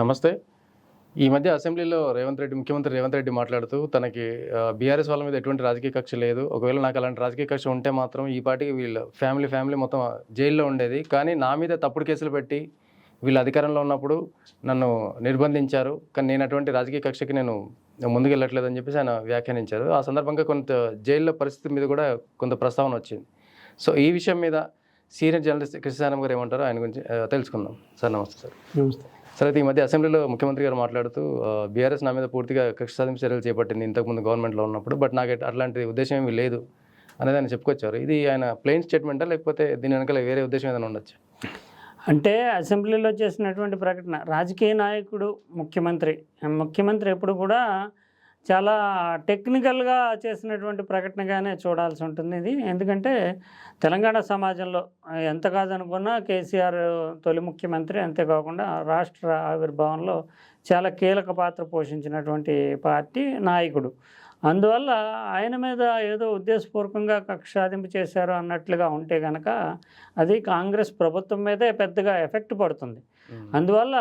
నమస్తే. ఈ మధ్య అసెంబ్లీలో రేవంత్ రెడ్డి ముఖ్యమంత్రి రేవంత్ రెడ్డి మాట్లాడుతూ తనకి బీఆర్ఎస్ వాళ్ళ మీద ఎటువంటి రాజకీయ కక్ష లేదు. ఒకవేళ నాకు అలాంటి రాజకీయ కక్ష ఉంటే మాత్రం ఈ పాటికి వీళ్ళ ఫ్యామిలీ ఫ్యామిలీ మొత్తం జైల్లో ఉండేది. కానీ నా మీద తప్పుడు కేసులు పెట్టి వీళ్ళు అధికారంలో ఉన్నప్పుడు నన్ను నిర్బంధించారు. కానీ నేను అటువంటి రాజకీయ కక్షకి నేను ముందుకు వెళ్ళట్లేదని చెప్పేసి ఆయన వ్యాఖ్యానించారు. ఆ సందర్భంగా కొంత జైల్లో పరిస్థితి మీద కూడా కొంత ప్రస్తావన వచ్చింది. సో ఈ విషయం మీద సీనియర్ జర్నలిస్ట్ కృష్ణారాం గారు ఏమంటారో ఆయన గురించి తెలుసుకుందాం. సార్ నమస్తే సార్. నమస్తే. సరే ఈ మధ్య అసెంబ్లీలో ముఖ్యమంత్రి గారు మాట్లాడుతూ బీఆర్ఎస్ నా మీద పూర్తిగా కక్ష సాధింపు చర్యలు చేపట్టింది ఇంతకుముందు గవర్నమెంట్లో ఉన్నప్పుడు బట్ నాకు అట్లాంటి ఉద్దేశం ఏమీ లేదు అనేది ఆయన చెప్పుకొచ్చారు. ఇది ఆయన ప్లెయిన్ స్టేట్మెంటా లేకపోతే దీని వెనకాల వేరే ఉద్దేశం ఏదైనా ఉండొచ్చు? అంటే అసెంబ్లీలో చేసినటువంటి ప్రకటన రాజకీయ నాయకుడు ముఖ్యమంత్రి ముఖ్యమంత్రి ఎప్పుడు కూడా చాలా టెక్నికల్గా చేసినటువంటి ప్రకటనగానే చూడాల్సి ఉంటుంది ఇది. ఎందుకంటే తెలంగాణ సమాజంలో ఎంత కాదనుకున్నా కేసీఆర్ తొలి ముఖ్యమంత్రి అంతేకాకుండా రాష్ట్ర ఆవిర్భావంలో చాలా కీలక పాత్ర పోషించినటువంటి పార్టీ నాయకుడు. అందువల్ల ఆయన మీద ఏదో ఉద్దేశపూర్వకంగా కక్ష సాధింపు చేశారు అన్నట్లుగా ఉంటే కనుక అది కాంగ్రెస్ ప్రభుత్వం మీదే పెద్దగా ఎఫెక్ట్ పడుతుంది. అందువల్ల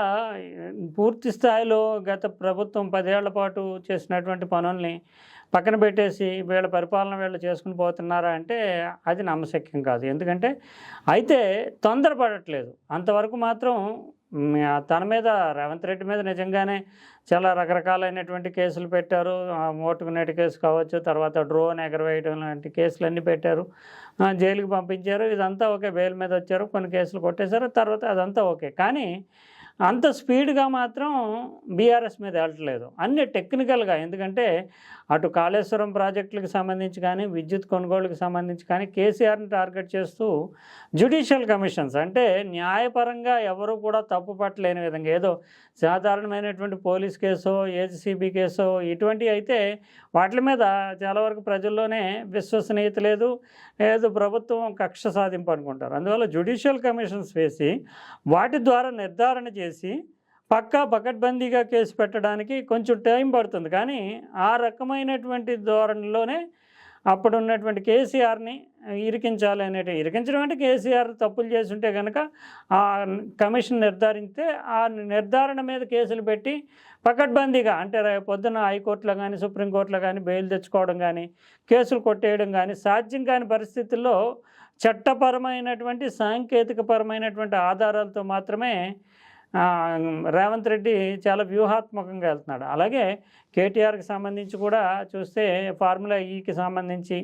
పూర్తి స్థాయిలో గత ప్రభుత్వం పదేళ్ళ పాటు చేసినటువంటి పనుల్ని పక్కన పెట్టేసి వీళ్ళ పరిపాలన వీళ్ళు చేసుకుని పోతున్నారా అంటే అది నమ్మశక్యం కాదు. ఎందుకంటే అయితే తొందరపడట్లేదు. అంతవరకు మాత్రం తన మీద రేవంత్ రెడ్డి మీద నిజంగానే చాలా రకరకాలైనటువంటి కేసులు పెట్టారు. ఓటుకునేటి నెట్ కేసు కావచ్చు తర్వాత డ్రోన్ ఎగరవేయడం లాంటి కేసులన్నీ పెట్టారు. ఆ, జైలుకి పంపించారు. ఇదంతా ఓకే బెయిల్ మీద వచ్చారు. కొన్ని కేసులు కొట్టేశారు. తర్వాత అదంతా ఓకే. కానీ అంత స్పీడ్గా మాత్రం బీఆర్ఎస్ మీద వెళ్ళట్లేదు. అన్ని టెక్నికల్గా. ఎందుకంటే అటు కాళేశ్వరం ప్రాజెక్టులకు సంబంధించి కానీ విద్యుత్ కొనుగోలుకి సంబంధించి కానీ కేసీఆర్ని టార్గెట్ చేస్తూ జ్యుడిషియల్ కమిషన్స్ అంటే న్యాయపరంగా ఎవరు కూడా తప్పు పట్టలేని విధంగా. ఏదో సాధారణమైనటువంటి పోలీస్ కేసో ఏజీసీబీ కేసో ఇటువంటివి అయితే వాటి మీద చాలా వరకు ప్రజల్లోనే విశ్వసనీయత లేదు. లేదు ప్రభుత్వం కక్ష సాధింపు అనుకుంటారు. అందువల్ల జ్యుడిషియల్ కమిషన్స్ వేసి వాటి ద్వారా నిర్ధారణ చేసి పక్కా పకడ్బందీగా కేసు పెట్టడానికి కొంచెం టైం పడుతుంది. కానీ ఆ రకమైనటువంటి ధోరణిలోనే అప్పుడు ఉన్నటువంటి కేసీఆర్ని ఇరికించాలి అనేటి ఇరికించడం అంటే కేసీఆర్ తప్పులు చేసి ఉంటే కనుక ఆ కమిషన్ నిర్ధారిస్తే ఆ నిర్ధారణ మీద కేసులు పెట్టి పకడ్బందీగా అంటే రేపు పొద్దున హైకోర్టులో కానీ సుప్రీంకోర్టులో కానీ బెయిల్ తెచ్చుకోవడం కానీ కేసులు కొట్టేయడం కానీ సాధ్యం కాని పరిస్థితుల్లో చట్టపరమైనటువంటి సాంకేతికపరమైనటువంటి ఆధారాలతో మాత్రమే రేవంత్ రెడ్డి చాలా వ్యూహాత్మకంగా వెళ్తున్నాడు. అలాగే కేటీఆర్కి సంబంధించి కూడా చూస్తే ఫార్ములా ఈకి సంబంధించి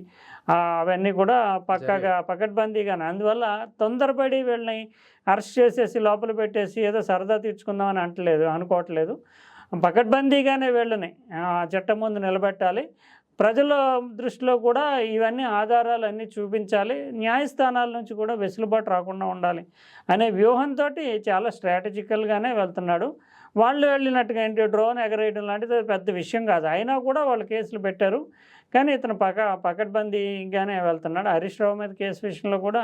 అవన్నీ కూడా పక్కాగా పకడ్బందీగానే. అందువల్ల తొందరపడి వీళ్ళని అరెస్ట్ చేసేసి లోపల పెట్టేసి ఏదో సరదా తీర్చుకుందామని అంటలేదు అనుకోవట్లేదు. పకడ్బందీగానే వీళ్ళని ఆ, చట్టం ముందు నిలబెట్టాలి. ప్రజల దృష్టిలో కూడా ఇవన్నీ ఆధారాలు అన్నీ చూపించాలి. న్యాయస్థానాల నుంచి కూడా వెసులుబాటు రాకుండా ఉండాలి అనే వ్యూహంతో చాలా స్ట్రాటజికల్గానే వెళ్తున్నాడు. వాళ్ళు వెళ్ళినట్టుగా ఏంటి? డ్రోన్ ఎగరేయడం లాంటిది పెద్ద విషయం కాదు. అయినా కూడా వాళ్ళు కేసులు పెట్టారు. కానీ ఇతను పక పకడ్బందీగానే వెళ్తున్నాడు. హరీష్ రావు మీద కేసు విషయంలో కూడా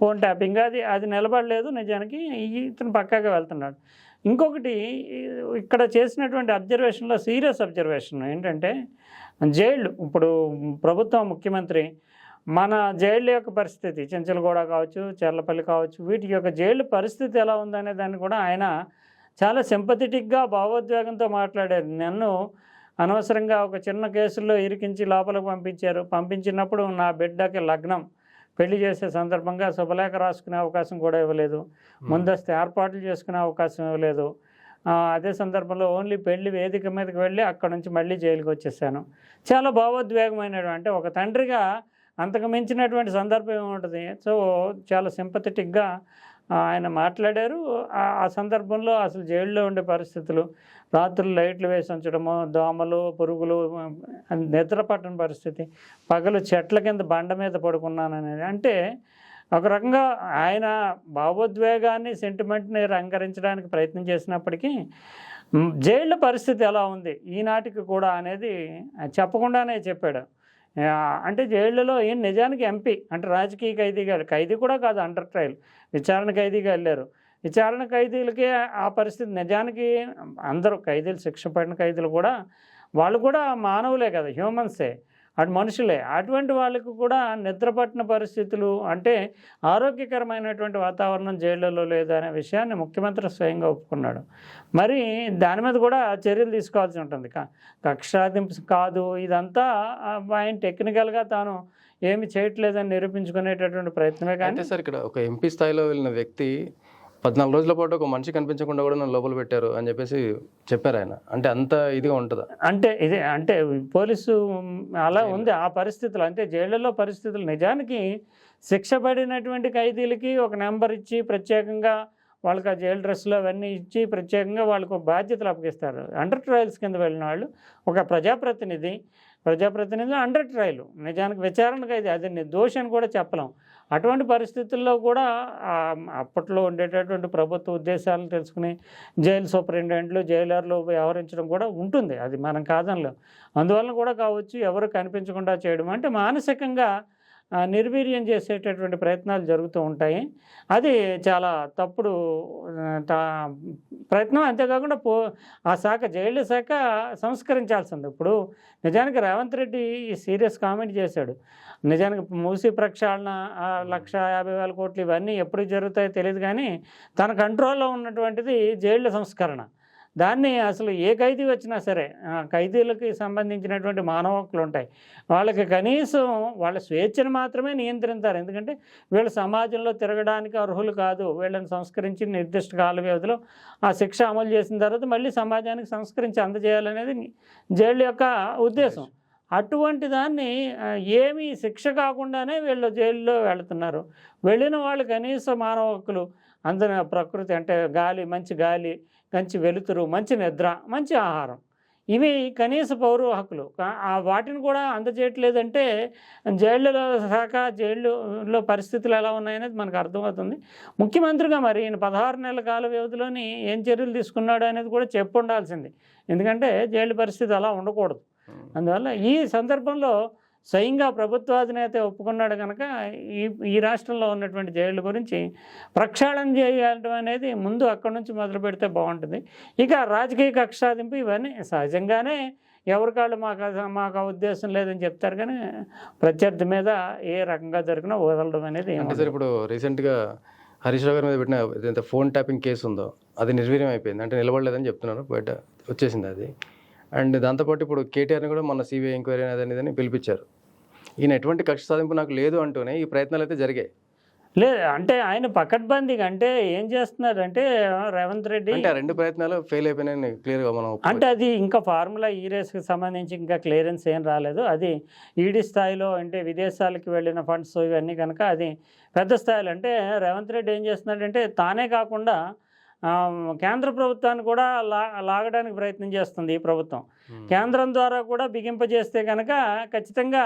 ఫోన్ ట్యాపింగ్. అది అది నిలబడలేదు నిజానికి. ఇతను పక్కాగా వెళ్తున్నాడు. ఇంకొకటి ఇక్కడ చేసినటువంటి అబ్జర్వేషన్లో సీరియస్ అబ్జర్వేషన్ ఏంటంటే జైళ్ళు ఇప్పుడు ప్రభుత్వం ముఖ్యమంత్రి మన జైళ్ళ యొక్క పరిస్థితి చెంచలగూడ కావచ్చు చెర్లపల్లి కావచ్చు వీటి యొక్క జైలు పరిస్థితి ఎలా ఉందనే దాన్ని కూడా ఆయన చాలా సింపథెటిక్గా భావోద్వేగంతో మాట్లాడారు. నన్ను అనవసరంగా ఒక చిన్న కేసుల్లో ఇరికించి లోపలికి పంపించారు. పంపించినప్పుడు నా బిడ్డకి లగ్నం పెళ్ళి చేసే సందర్భంగా శుభలేఖ రాసుకునే అవకాశం కూడా ఇవ్వలేదు. ముందస్తు ఏర్పాట్లు చేసుకునే అవకాశం ఇవ్వలేదు. అదే సందర్భంలో ఓన్లీ పెళ్ళి వేదిక మీదకి వెళ్ళి అక్కడ నుంచి మళ్ళీ జైలుకి వచ్చేసాను. చాలా భావోద్వేగమైన అంటే ఒక తండ్రిగా అంతకు మించినటువంటి సందర్భం ఏముంటుంది? సో చాలా సింపథెటిక్గా ఆయన మాట్లాడారు. ఆ- సందర్భంలో అసలు జైల్లో ఉండే పరిస్థితులు రాత్రులు లైట్లు వేసి ఉంచడము దోమలు పురుగులు నిద్ర పట్టని పరిస్థితి పగలు చెట్ల కింద బండ మీద పడుకున్నాను అనేది అంటే ఒక రకంగా ఆయన భావోద్వేగాన్ని సెంటిమెంట్ని రంగరించడానికి ప్రయత్నం చేసినప్పటికీ జైళ్ళ పరిస్థితి ఎలా ఉంది? ఈనాటికి కూడా అనేది చెప్పకుండానే చెప్పాడు. అంటే జైళ్ళలో ఈయన నిజానికి ఎంపీ అంటే రాజకీయ ఖైదీగా ఖైదీ కూడా కాదు అండర్ ట్రయల్ విచారణ ఖైదీగా వెళ్ళారు. విచారణ ఖైదీలకే ఆ పరిస్థితి నిజానికి అందరూ ఖైదీలు శిక్ష పడిన ఖైదీలు కూడా వాళ్ళు కూడా మానవులే కదా హ్యూమన్సే. అటు మనుషులే. అటువంటి వాళ్ళకు కూడా నిద్రపట్టిన పరిస్థితులు అంటే ఆరోగ్యకరమైనటువంటి వాతావరణం జైళ్ళలో లేదు అనే విషయాన్ని ముఖ్యమంత్రి స్వయంగా ఒప్పుకున్నాడు. మరి దాని మీద కూడా చర్యలు తీసుకోవాల్సి ఉంటుంది. కక్షాదింపు కాదు. ఇదంతా ఆయన టెక్నికల్గా తాను ఏమి చేయట్లేదని నిరూపించుకునేటటువంటి ప్రయత్నమే కానీ సార్ ఇక్కడ ఒక ఎంపీ స్థాయిలో వెళ్ళిన వ్యక్తి పద్నాలుగు రోజుల పాటు ఒక మనిషి కనిపించకుండా కూడా నన్ను లోపల పెట్టారు అని చెప్పేసి చెప్పారు ఆయన. అంటే అంత ఇదిగా ఉంటుందా? అంటే ఇదే అంటే పోలీసు అలా ఉంది. ఆ పరిస్థితులు అంటే జైళ్ళలో పరిస్థితులు నిజానికి శిక్ష పడినటువంటి ఖైదీలకి ఒక నెంబర్ ఇచ్చి ప్రత్యేకంగా వాళ్ళకి ఆ జైలు డ్రెస్సులు అవన్నీ ఇచ్చి ప్రత్యేకంగా వాళ్ళకు బాధ్యతలు అప్పగిస్తారు. అండర్ ట్రయల్స్ కింద వెళ్ళిన వాళ్ళు ఒక ప్రజాప్రతినిధి ప్రజాప్రతినిధులు అండర్ ట్రయల్ నిజానికి విచారణకు అయితే అది నిర్దోషి అని కూడా చెప్పలేం. అటువంటి పరిస్థితుల్లో కూడా అప్పట్లో ఉండేటటువంటి ప్రభుత్వ ఉద్దేశాలను తెలుసుకుని జైలు సూపరింటెండెంట్లు జైలర్లు వ్యవహరించడం కూడా ఉంటుంది. అది మనం కాదనలేం. అందువలన కూడా కావచ్చు ఎవరు కనిపించకుండా చేయడం అంటే మానసికంగా నిర్వీర్యం చేసేటటువంటి ప్రయత్నాలు జరుగుతూ ఉంటాయి. అది చాలా తప్పుడు తా- ప్రయత్నం. అంతేకాకుండా పో ఆ శాఖ జైళ్ళ శాఖ సంస్కరించాల్సింది. ఇప్పుడు నిజానికి రేవంత్ రెడ్డి సీరియస్ కామెంట్ చేశాడు. నిజానికి మూసి ప్రక్షాళన లక్ష యాభై వేల కోట్లు ఇవన్నీ ఎప్పుడు జరుగుతాయో తెలియదు కానీ తన కంట్రోల్లో ఉన్నటువంటిది జైళ్ళ సంస్కరణ. దాన్ని అసలు ఏ ఖైదీ వచ్చినా సరే ఖైదీలకి సంబంధించినటువంటి మానవ హక్కులు ఉంటాయి వాళ్ళకి కనీసం వాళ్ళ స్వేచ్ఛను మాత్రమే నియంత్రించారు ఎందుకంటే వీళ్ళు సమాజంలో తిరగడానికి అర్హులు కాదు. వీళ్ళని సంస్కరించి నిర్దిష్ట కాల వ్యవధిలో ఆ శిక్ష అమలు చేసిన తర్వాత మళ్ళీ సమాజానికి సంస్కరించి అందజేయాలనేది జైళ్ళ యొక్క ఉద్దేశం. అటువంటి దాన్ని ఏమీ శిక్ష కాకుండానే వీళ్ళు జైల్లో వెళుతున్నారు. వెళ్ళిన వాళ్ళు కనీస మానవ హక్కులు అందరి ప్రకృతి అంటే గాలి మంచి గాలి మంచి వెలుతురు మంచి నిద్ర మంచి ఆహారం. ఇవి కనీస పౌర హక్కులు. ఆ వాటిని కూడా అందజేయట్లేదంటే జైళ్ళలో శాఖ జైళ్ళలో పరిస్థితులు ఎలా ఉన్నాయనేది మనకు అర్థమవుతుంది. ముఖ్యమంత్రిగా మరి ఈయన పదహారు నెలల కాల వ్యవధిలోని ఏం చర్యలు తీసుకున్నాడు అనేది కూడా చెప్పు ఉండాల్సింది ఎందుకంటే జైలు పరిస్థితి అలా ఉండకూడదు. అందువల్ల ఈ సందర్భంలో స్వయంగా ప్రభుత్వాధినేత ఒప్పుకున్నాడు కనుక ఈ ఈ రాష్ట్రంలో ఉన్నటువంటి జైళ్ళ గురించి ప్రక్షాళన చేయడం అనేది ముందు అక్కడి నుంచి మొదలు పెడితే బాగుంటుంది. ఇక రాజకీయ కక్షాదింపు ఇవన్నీ సహజంగానే ఎవరికాళ్ళు మాకు మాకు ఆ ఉద్దేశం లేదని చెప్తారు కానీ ప్రత్యర్థి మీద ఏ రకంగా జరిగినా వదలడం అనేది సార్ ఇప్పుడు రీసెంట్గా హరీష్ రావు గారి మీద పెట్టిన ఏదైతే ఫోన్ ట్యాపింగ్ కేసు ఉందో అది నిర్వీర్యం అయిపోయింది. అంటే నిలబడలేదని చెప్తున్నారు బయట వచ్చేసింది అది. అండ్ దాంతోపాటు ఇప్పుడు కేటీఆర్ని కూడా మొన్న సిబిఐ ఎంక్వైరీ అనేది అనేది పిలిపించారు. ఈయన ఎటువంటి కక్ష సాధింపు నాకు లేదు అంటూనే ఈ ప్రయత్నాలు అయితే జరిగాయి లేదు అంటే ఆయన పకడ్బందీగా అంటే ఏం చేస్తున్నారంటే రేవంత్ రెడ్డి అంటే రెండు ప్రయత్నాలు ఫెయిల్ అయిపోయినాయని క్లియర్గా మనం. అంటే అది ఇంకా ఫార్ములా ఈ రేస్కి సంబంధించి ఇంకా క్లియరెన్స్ ఏం రాలేదు అది ఈడీ స్థాయిలో అంటే విదేశాలకు వెళ్ళిన ఫండ్స్ ఇవన్నీ కనుక అది పెద్ద స్థాయిలో అంటే రేవంత్ రెడ్డి ఏం చేస్తున్నాడంటే తానే కాకుండా కేంద్ర ప్రభుత్వాన్ని కూడా లా లాగడానికి ప్రయత్నం చేస్తుంది ఈ ప్రభుత్వం. కేంద్రం ద్వారా కూడా బిగింపజేస్తే కనుక ఖచ్చితంగా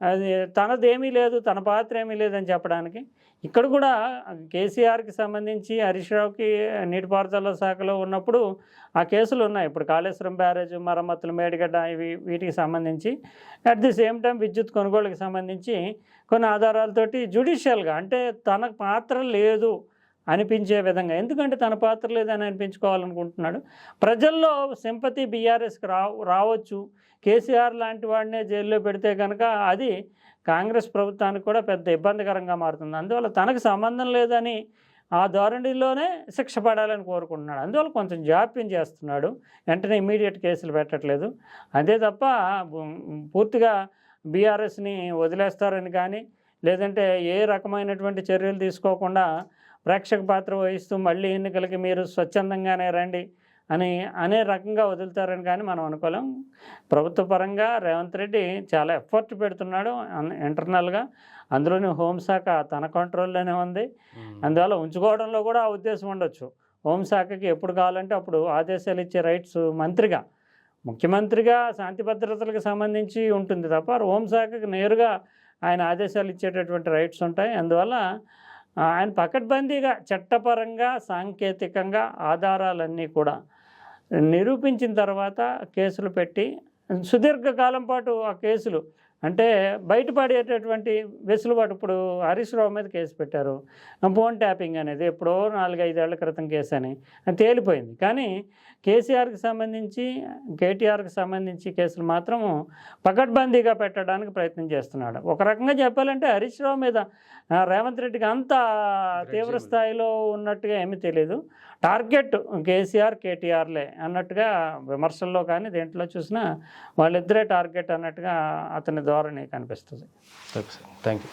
అది తనదేమీ లేదు తన పాత్ర ఏమీ లేదని చెప్పడానికి. ఇక్కడ కూడా కేసీఆర్కి సంబంధించి హరీష్ రావుకి నీటిపారుదల శాఖలో ఉన్నప్పుడు ఆ కేసులు ఉన్నాయి. ఇప్పుడు కాళేశ్వరం బ్యారేజ్ మరమ్మతులు మేడిగడ్డ ఇవి వీటికి సంబంధించి. అట్ ది సేమ్ టైం విద్యుత్ కొనుగోలుకి సంబంధించి కొన్ని ఆధారాలతోటి జ్యుడిషియల్గా అంటే తన పాత్ర లేదు. అనిపించే విధంగా. ఎందుకంటే తన పాత్ర లేదని అనిపించుకోవాలనుకుంటున్నాడు. ప్రజల్లో సింపతి బీఆర్ఎస్కి రా రావచ్చు. కేసీఆర్ లాంటి వాడినే జైల్లో పెడితే కనుక అది కాంగ్రెస్ ప్రభుత్వానికి కూడా పెద్ద ఇబ్బందికరంగా మారుతుంది. అందువల్ల తనకు సంబంధం లేదని ఆ ధోరణిలోనే శిక్ష పడాలని కోరుకుంటున్నాడు. అందువల్ల కొంచెం జాప్యం చేస్తున్నాడు. వెంటనే ఇమీడియట్ కేసులు పెట్టట్లేదు. అదే తప్ప పూర్తిగా బీఆర్ఎస్ని వదిలేస్తారని కానీ లేదంటే ఏ రకమైనటువంటి చర్యలు తీసుకోకుండా ప్రేక్షక పాత్ర వహిస్తూ మళ్ళీ ఎన్నికలకి మీరు స్వచ్ఛందంగానే రండి అని అనే రకంగా వదులుతారని కానీ మనం అనుకోలేం. ప్రభుత్వ పరంగా రేవంత్ రెడ్డి చాలా ఎఫర్ట్ పెడుతున్నాడు ఇంటర్నల్గా అందులోని హోంశాఖ తన కంట్రోల్లోనే ఉంది. అందువల్ల ఉంచుకోవడంలో కూడా ఆ ఉద్దేశం ఉండొచ్చు. హోంశాఖకి ఎప్పుడు కావాలంటే అప్పుడు ఆదేశాలు ఇచ్చే రైట్స్ మంత్రిగా ముఖ్యమంత్రిగా శాంతి భద్రతలకు సంబంధించి ఉంటుంది తప్ప హోంశాఖకి నేరుగా ఆయన ఆదేశాలు ఇచ్చేటటువంటి రైట్స్ ఉంటాయి. అందువల్ల ఆయన పకడ్బందీగా చట్టపరంగా సాంకేతికంగా ఆధారాలన్నీ కూడా నిరూపించిన తర్వాత కేసులు పెట్టి సుదీర్ఘకాలం పాటు ఆ కేసులు అంటే బయటపడేటటువంటి వెసులుబాటు ఇప్పుడు హరీష్ రావు మీద కేసు పెట్టారు. ఫోన్ ట్యాపింగ్ అనేది ఎప్పుడో నాలుగైదేళ్ళ క్రితం కేసు అని అది తేలిపోయింది. కానీ కేసీఆర్కి సంబంధించి కేటీఆర్కి సంబంధించి కేసులు మాత్రం పకడ్బందీగా పెట్టడానికి ప్రయత్నం చేస్తున్నాడు. ఒక రకంగా చెప్పాలంటే హరీష్ రావు మీద రేవంత్ రెడ్డికి అంత తీవ్ర స్థాయిలో ఉన్నట్టుగా ఏమీ తెలియదు టార్గెట్ కేసీఆర్ కేటీఆర్లే అన్నట్టుగా విమర్శల్లో కానీ దేంట్లో చూసినా వాళ్ళిద్దరే టార్గెట్ అన్నట్టుగా అతని ధోరణి కనిపిస్తుంది ఓకే సార్ థ్యాంక్ యూ